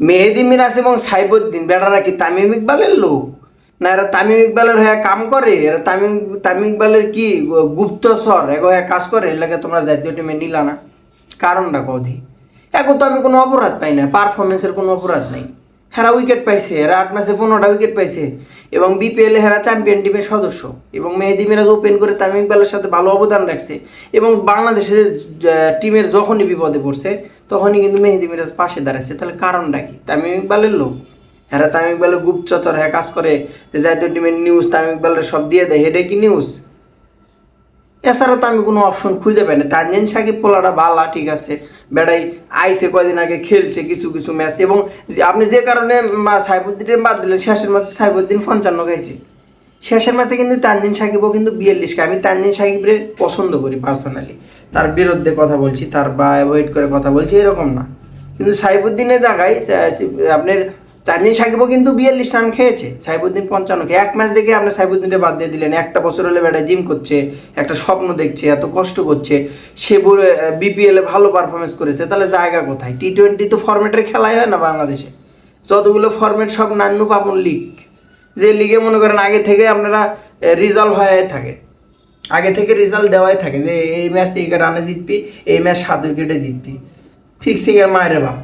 মেহেদি মিরাজ এবং সাইবুদ্দিন বেটারা কি তামিম ইকবালের লোক? না, এরা তামিম ইকবালের হয়ে কাম করে? এরা তামিম তামিম ইকবালের কি গুপ্তস্বর এগো হয়ে কাজ করে? এর লাগে তোমরা জাতীয় টিমে নিলা না। কারণটা কদি এখন তো আমি কোনো অপরাধ পাই না। পারফরমেন্সের কোনো অপরাধ নাই। হেরা উইকেট পাইছে। এরা আট ম্যাচে পনেরোটা উইকেট পাইছে। এবং বিপিএল হেরা চ্যাম্পিয়ন টিমের সদস্য। এবং মেহেদি মিরাজ ওপেন করে তামিম ইকবালের সাথে ভালো অবদান রাখছে। এবং বাংলাদেশের টিমের যখনই বিপদে পড়ছে তখনই কিন্তু মেহেদি মিরাজ পাশে দাঁড়াচ্ছে তাহলে কারণটা কি? তামিম ইকবালের লোক? হ্যাঁ তামিম ইকবালের গুপ্তচর হ্যাঁ কাজ করে। যে জাতীয় টিমের নিউজ তামিম ইকবালের সব দিয়ে দেয়। হেডে কি নিউজ এছাড়া তো আমি কোনো অপশন খুঁজে পাই না। তানজিন সাকিব পোলাটা বালা, ঠিক আছে। বেড়াই আইসে কয়দিন আগে, খেলছে কিছু কিছু ম্যাচ এবং আপনি যে কারণে সাইফুদ্দিন বাদ দিলেন, শেষের ম্যাচে সাইফুদ্দিন পঞ্চান্ন খাইছে। শেষের ম্যাচে কিন্তু তানজিন সাকিবও কিন্তু বিয়াল্লিশ খায় আমি তানজিন সাকিবরে পছন্দ করি পার্সোনালি তার বিরুদ্ধে কথা বলছি, তার বা অ্যাভয়েড করে কথা বলছি, এরকম না। কিন্তু সাইফুদ্দিনের জায়গায় আপনার তানজিন সাকিবও কিন্তু বিয়াল্লিশ রান খেয়েছে। সাইফুদ্দিন পঞ্চান্ন খেয়ে এক ম্যাচ দেখে আপনি সাইফুদ্দিনকে বাদ দিয়ে দিলেন। একটা বছর হলে ব্যাটা জিম করছে, একটা স্বপ্ন দেখছে, এত কষ্ট করছে। সে বলে বিপিএলে ভালো পারফরমেন্স করেছে, তাহলে জায়গা কোথায়? টি টোয়েন্টি তো ফরম্যাটের খেলাই হয় না বাংলাদেশে। যতগুলো ফরম্যাট সব নান্নু পাপন লিগ যে লিগে মনে করেন আগে থেকে আপনারা রিজাল্ট হয়ে থাকে। আগে থেকে রেজাল্ট দেওয়াই থাকে যে, এই ম্যাচ এই রানে জিতবি, এই ম্যাচ সাত উইকেটে জিতবি। ফিক্সিং এর মায়ের বাপ।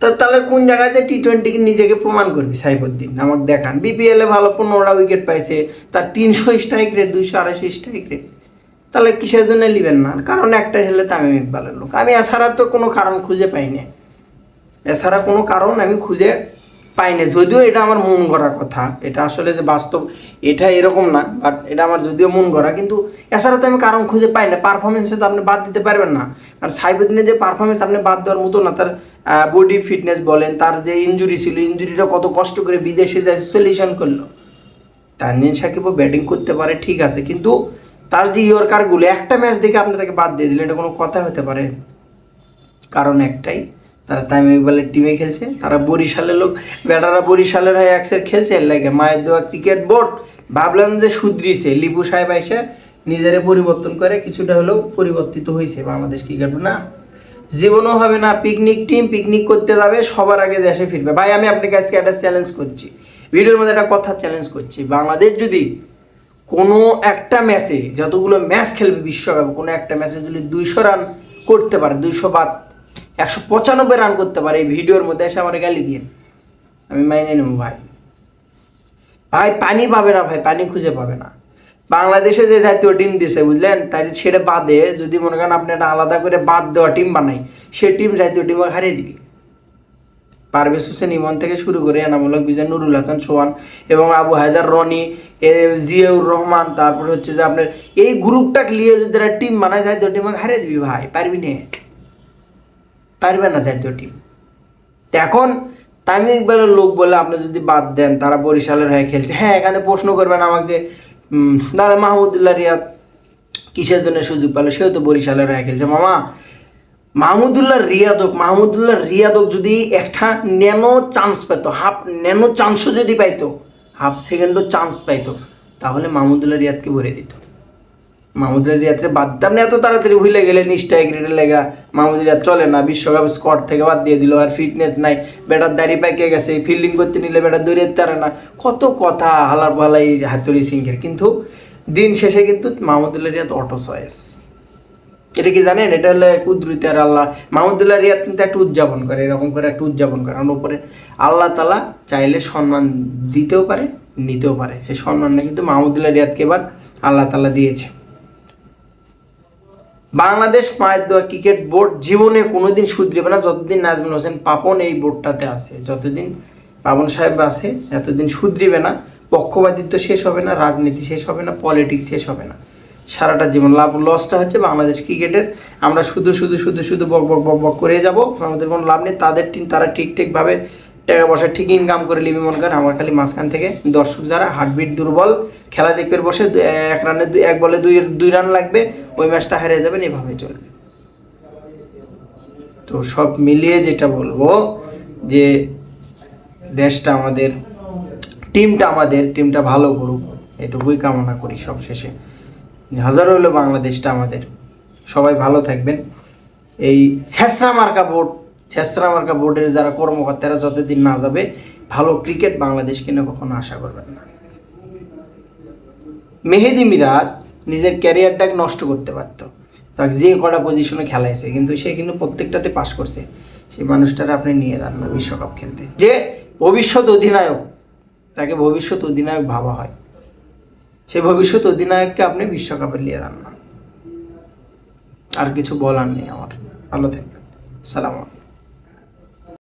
তা তাহলে কোন জায়গায় যে টি টোয়েন্টি নিজেকে প্রমাণ করবি, সাইফুদ্দিন? আমাকে দেখান। বিপিএল ভালো পনেরোটা উইকেট পাইছে, তার তিনশো স্ট্রাইক রেট দুইশো আড়াইশো স্ট্রাইক রেট তাহলে কিসের জন্য নেবেন না? কারণ একটাই হলে তামিম ইকবালের লোক। আমি এছাড়া তো কোনো কারণ খুঁজে পাই না এছাড়া কোনো কারণ আমি খুঁজে পাই না যদিও এটা আমার মন করা কথা, এটা আসলে যে বাস্তব, এটা এরকম না বাট এটা আমার যদিও মন করা কিন্তু এছাড়া তো আমি কারণ খুঁজে পাই না। পারফরমেন্সে তো আপনি বাদ দিতে পারবেন না। কারণ সাইবুদ্দিনের যে পারফরমেন্স আপনি বাদ দেওয়ার মতো না, তার বডি ফিটনেস বলেন, তার যে ইঞ্জুরি ছিল ইঞ্জুরিটা কত কষ্ট করে বিদেশে যায় সলিউশন করল। তানজিন সাকিবও ব্যাটিং করতে পারে, ঠিক আছে, কিন্তু তার যে ইয়র্কারগুলো একটা ম্যাচ দেখে আপনি তাকে বাদ দিয়ে দিলেন, এটা কোনো কথা হতে পারে কারণ একটাই তারা তামিম ইকবালের টিমে খেলছে। তারা বরিশালের লোক ব্যাটারা বরিশালের হয়ে একসের খেলছে, এর লাগে মায়ের দেওয়া ক্রিকেট বোর্ড ভাবলাম যে সুদ্রিছে লিপু সাহেব এসে নিজেরে পরিবর্তন করে কিছুটা হলেও পরিবর্তিত হয়েছে বাংলাদেশ ক্রিকেট না? জীবনও হবে না পিকনিক টিম পিকনিক করতে যাবে, সবার আগে দেশে ফিরবে। ভাই, আমি আপনাকে আজকে একটা চ্যালেঞ্জ করছি। ভিডিওর মধ্যে একটা কথা চ্যালেঞ্জ করছি। বাংলাদেশ যদি কোনো একটা ম্যাচে যতগুলো ম্যাচ খেলবে বিশ্বকাপে, কোনো একটা ম্যাচে যদি দুইশো রান করতে পারে, দুইশো বাদ একশো পঁচানব্বই রান করতে পারে, এই ভিডিওর মধ্যে এসে আমার গালি দিয়ে। আমি মাইনে নেব ভাই। ভাই, পানি পাবে না ভাই, পানি খুঁজে পাবে না। বাংলাদেশে যে জাতীয় টিম দিছে, বুঝলেন? তাই ছেড়ে বাদে যদি মনে করেন আপনি একটা আলাদা করে বাদ দেওয়া টিম বানাই, সে টিম জাতীয় টিমকে হারিয়ে দিবি। পারভেজ হোসেন ইমন থেকে শুরু করে এনামূলক, বিজয় নুরুল হাসান, সোহান এবং আবু হায়দার, রনি, এ, জিয়াউর রহমান, তারপর হচ্ছে যে আপনার এই গ্রুপটা নিয়ে যদি একটা টিম বানায়, জাতীয় টিমকে হারিয়ে দিবি ভাই, পারবি না? পারবে না জাতীয় টিম এখন তামিম ইকবালের লোক বলে আপনি যদি বাদ দেন, তারা বরিশালের হয়ে খেলছে। হ্যাঁ এখানে প্রশ্ন করবেন আমাকে যে তাহলে মাহমুদুল্লাহ রিয়াদ কিসের জন্য সুযোগ পেল? সেও তো বরিশালের হয়ে খেলছে। মামা, মাহমুদুল্লাহ রিয়াদক মাহমুদুল্লাহ রিয়াদক যদি একটা ন্যানো চান্স পেত হাফ ন্যানো চান্সও যদি পাইতো হাফ সেকেন্ডও চান্স পাইতো, তাহলে মাহমুদুল্লাহ রিয়াদকে ভরে দিত। মাহমুদুল্লাহ রিয়াদকে বাদ দাম না এত তাড়াতাড়ি ভুলে গেলে নিষ্ঠায় ক্রিকেটের লেগা মাহমুদ রিয়াদ চলে না, বিশ্বকাপ স্কোয়াড থেকে বাদ দিয়ে দিল আর ফিটনেস নাই। বেটার দাড়ি পাইকে গেছে ফিল্ডিং করতে নিলে বেটার দৌড়ে পারে না। কত কথা হালার পালাই হাতুরি সিংহের। কিন্তু দিন শেষে কিন্তু মাহমুদুল্লাহ রিয়াদ অটো চয়েস এটা কি জানেন? এটা হলে কুদরতি আর আল্লাহ। মাহমুদুল্লাহ রিয়াদ কিন্তু একটু উদযাপন করে, এরকম করে একটু উদযাপন করে। আমার উপরে আল্লাহ তালা চাইলে সম্মান দিতেও পারে, নিতেও পারে। সেই সম্মানটা কিন্তু মাহমুদুল্লাহ রিয়াদকে এবার আল্লাহ তালা দিয়েছে। বাংলাদেশ মায়ের দেওয়া ক্রিকেট বোর্ড জীবনে কোনোদিন শুধরিবে না, যতদিন নাজমুল হোসেন পাপন এই বোর্ডটাতে আছে, যতদিন পাপন সাহেব আছে, এতদিন শুধরিবে না, পক্ষপাতিত্ব শেষ হবে না, রাজনীতি শেষ হবে না পলিটিক্স শেষ হবে না। সারাটা জীবন লাভ লসটা হচ্ছে বাংলাদেশ ক্রিকেটের। আমরা শুধু শুধু শুধু শুধু বক বক বক বক করে যাব, আমাদের কোনো লাভ নেই, তাদের টিম তারা ঠিক ঠিকভাবে টাকা পয়সা ঠিক ইনকাম করে নিবি মনে করেন আমার খালি মাঝখান থেকে দর্শক যারা হার্টবিট দুর্বল, খেলা দেখবে বসে এক রানে এক বলে দুই দুই রান লাগবে, ওই ম্যাচটা হারিয়ে যাবেন, এভাবে চলবে। তো সব মিলিয়ে যেটা বলব যে দেশটা আমাদের টিমটা আমাদের টিমটা ভালো করুক, এটুকুই কামনা করি সব শেষে। হাজার হলো বাংলাদেশটা আমাদের। সবাই ভালো থাকবেন। এই ছেঁচড়া মার্কা বোর্ড ছেসরা মার্কা বোর্ডের যারা কর্মকর্তারা যতদিন না যাবে, ভালো ক্রিকেট বাংলাদেশ কিনে কখনো আশা করবেন না। মেহেদি মিরাজ নিজের ক্যারিয়ারটাকে নষ্ট করতে পারত। তাকে যে কটা পজিশনে খেলাইছে, কিন্তু সে কিন্তু প্রত্যেকটাতে পাস করছে। সেই মানুষটার আপনি নিয়ে যান না বিশ্বকাপ খেলতে। যে ভবিষ্যৎ অধিনায়ক, তাকে ভবিষ্যৎ অধিনায়ক ভাবা হয়। সেই ভবিষ্যৎ অধিনায়ককে আপনি বিশ্বকাপে নিয়ে যান না। আর কিছু বলার নেই আমার। ভালো থাকবেন। সালাম আলাইকুম।